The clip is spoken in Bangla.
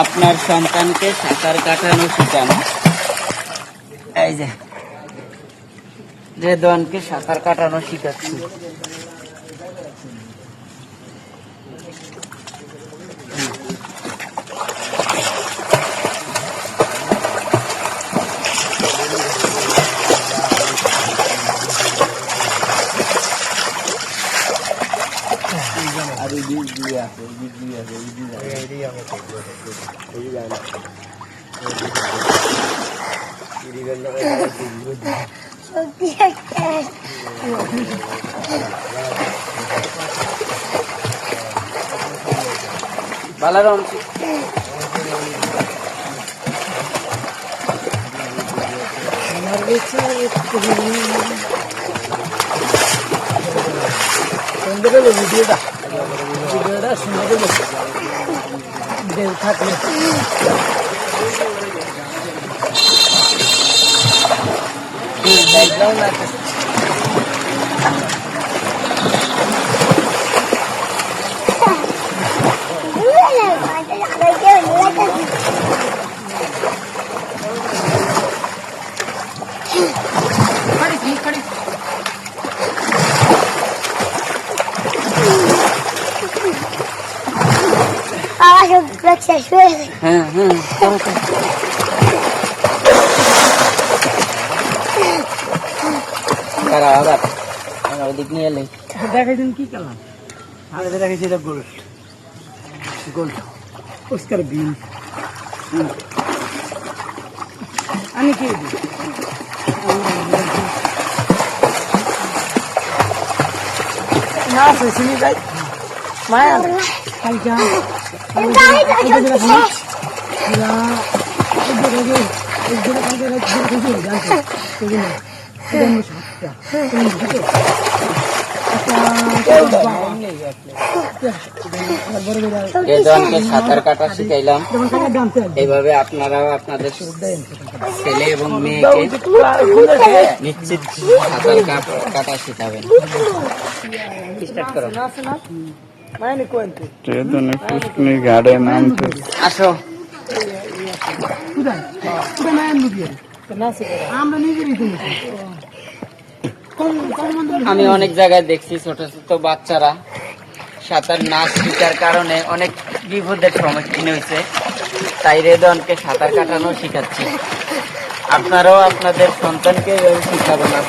আপনার সন্তানকে সাঁতার কাটানো শিখান। এই যে রেদওয়ানকে সাঁতার কাটানো শিখাচ্ছি। সত্যি একটা বালারম আমার বিচার একটু সুন্দর ভিডিওটা ভিডিওটা সুন্দর হলো দেখ থাকলে ব্যাকগ্রাউন্ড আছে Bajo Black Shoes. हाँ हाँ करो करो करा आगा आगा दिख नहीं ले देखा दिन की कला हाँ इधर देखा चीज़ गोल्ड गोल्ड उसका बीन अन्य की ना सुशील भाई माया भाई जान সাঁতার কাটা শিখাইলাম। এইভাবে আপনারাও আপনাদের ছেলে এবং মেয়েকে নিশ্চিত সাঁতার কাটা শিখাবেন। স্টার্ট করো। চেতনে পুষ্কনি ঘাটে নামতে আসো। আমি অনেক জায়গায় দেখছি ছোট ছোট বাচ্চারা। সাঁতার না শিকার কারণে অনেক বিপদের সম্মুখীন হয়েছে। তাই রেদনকে সাঁতার কাটানো শিখাচ্ছি। আপনারাও আপনাদের সন্তানকে শিখাবেন না।